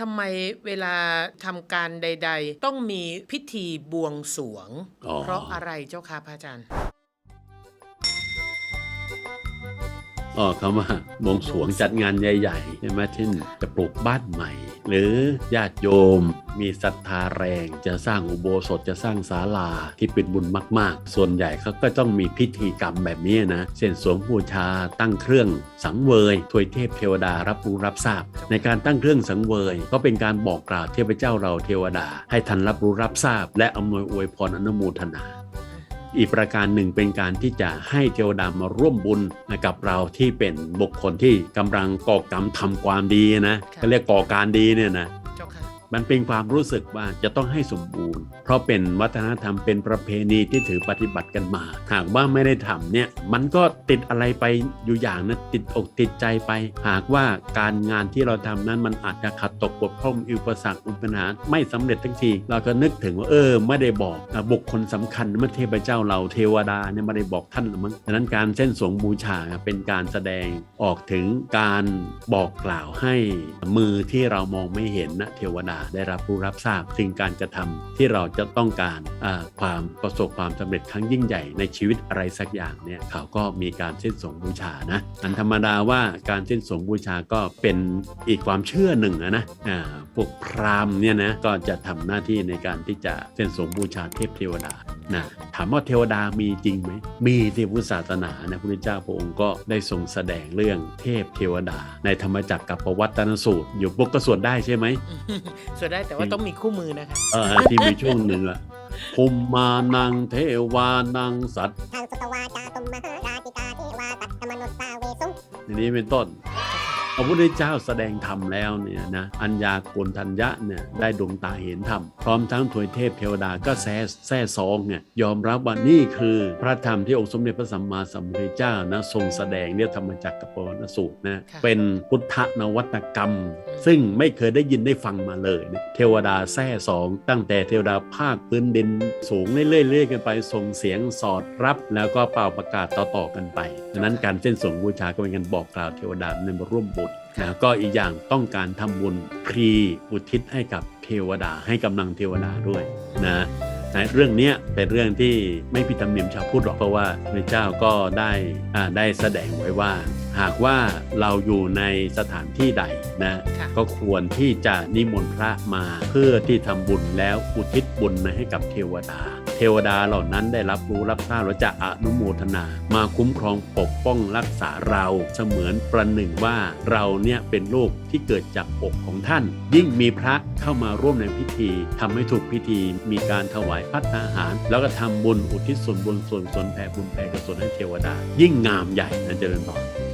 ทำไมเวลาทำการใด ๆ ต้องมีพิธีบวงสรวง อ๋อ เพราะอะไรเจ้าค่ะพระอาจารย์อ๋อคำว่าบวงสรวงจัดงานใหญ่ๆใช่ไหมเช่น จะปลูกบ้านใหม่ หรือญาติโยม มีศรัทธาแรง จะสร้างอุโบสถจะสร้างศาลาที่เป็นบุญมาก ๆ ส่วนใหญ่เขาก็ต้องมีพิธีกรรมแบบนี้นะเช่นสวมบูชาตั้งเครื่องสังเวยถวยเทพเทวดารับรู้รับทราบ ในการตั้งเครื่องสังเวยก็เป็นการบอกกล่าวเทพเจ้าเราเทวดา ให้ท่านรับรู้รับทราบ และอำนวยอวยพรอนุโมทนา อีกประการหนึ่งเป็นการที่จะให้เทวดามาร่วมบุญกับเราที่เป็นบุคคลที่กำลังก่อกรรมทำความดีนะค่ะเขาเรียกก่อการดีเนี่ยนะเจ้าค่ะ มันเป็นความรู้สึกว่าจะต้องให้สมบูรณ์ เพราะเป็นวัฒนธรรมเป็นประเพณีที่ถือปฏิบัติกันมา หากว่าไม่ได้ทำเนี่ยมันก็ติดอะไรไปอยู่อย่างนะติดอกติดใจไป หากว่าการงานที่เราทำนั้นมันอาจจะขัดตกบกพร่องอุปสรรคอุปปัญหาไม่สำเร็จทั้งที เราก็นึกถึงว่าเออไม่ได้บอกบุคคลสำคัญเมื่อเทพเจ้าเราเทวดาเนี่ยไม่ได้บอกท่านหรือมั้งดังนั้นการเส้นสวงบูชาเป็นการแสดงออกถึงการบอกกล่าวให้มือที่เรามองไม่เห็นนะเทวดาได้รับรู้รับทราบถึงการกระทำที่เราจะต้องการความประสบความสำเร็จครั้งยิ่งใหญ่ในชีวิตอะไรสักอย่างเนี่ยเขาก็มีการเส้นสงบูชานะอันธรรมดาว่าการเส้นสงบูชาก็เป็นอีกความเชื่อหนึ่งนะอ่าพวกพราหมณ์เนี่ยนะก็จะทำหน้าที่ในการที่จะเส้นสงบูชาเทพเทวดา นะถามว่าเทวดามีจริงไหมมีที่พุทธศาสนานะพระพุทธเจ้าพระองค์ก็ได้ทรงแสดงเรื่องเทพเทวดา ในธรรมจักรกับประวัตนสูตร อยู่พวกก็สวดได้ใช่ไหมสวดได้แต่ว่าต้องมีคู่มือนะคะเออที่มีช่วงหนึ่งอะภูมมานังเทวานังสัตว์ทางสุตวาจาตุมมหาราติกาเทวาตัตตมนุษย์สาเวสุงอย่างนี้เป็นต้น พระพุทธเจ้าแสดงธรรมแล้วเนี่ยนะอัญญาโกณทัญญะเนี่ยได้ดวงตาเห็นธรรม พร้อมทั้งถวยเทพเทวดาก็แซ่แซ่ซองเนี่ยยอมรับว่านี่คือพระธรรมที่องค์สมเด็จพระสัมมาสัมพุทธเจ้านะทรงแสดงเนี่ยธรรมจักรกับปวัตนสูตรนะค่ะเป็นพุทธนวัตกรรม ซึ่งไม่เคยได้ยินได้ฟังมาเลยนะเทวดาแซ่สองตั้งแต่เทวดาภาคพื้นดินสูงเรื่อยๆกันไปส่งเสียงสอดรับ แล้วก็เป่าประกาศต่อๆกันไปดังนั้นการเส้นสวงบูชาก็เป็นการบอกกล่าวเทวดาในมาร่วมบุญนะก็อีกอย่างต้องการทำบุญพรีอุทิศให้กับเทวดาให้กำลังเทวดาด้วยนะ นะเรื่องเนี้ยเป็นเรื่องที่ไม่พิธรรมเนียมชาวพุทธหรอกเพราะว่าพระเจ้าก็ได้อ่าได้แสดงไว้ว่า หากว่าเราอยู่ในสถานที่ใดนะค่ะก็ควรที่จะนิมนต์พระมาเพื่อที่ทำบุญแล้วอุทิศบุญให้กับเทวดา เทวดาเหล่านั้นได้รับรู้รับทราบและจะอนุโมทนา มาคุ้มครองปกป้องรักษาเราเสมือนประหนึ่งว่าเราเนี่ยเป็นลูกที่เกิดจากอกของท่าน ยิ่งมีพระเข้ามาร่วมในพิธีทำให้ถูกพิธีมีการถวายพัฒนาหาร แล้วก็ทำบุญอุทิศส่วนบุญส่วนส่วนแผ่บุญแผ่กุศลให้เทวดา ยิ่งงามใหญ่นะเจริญพรเจ้าค่ะสาธุ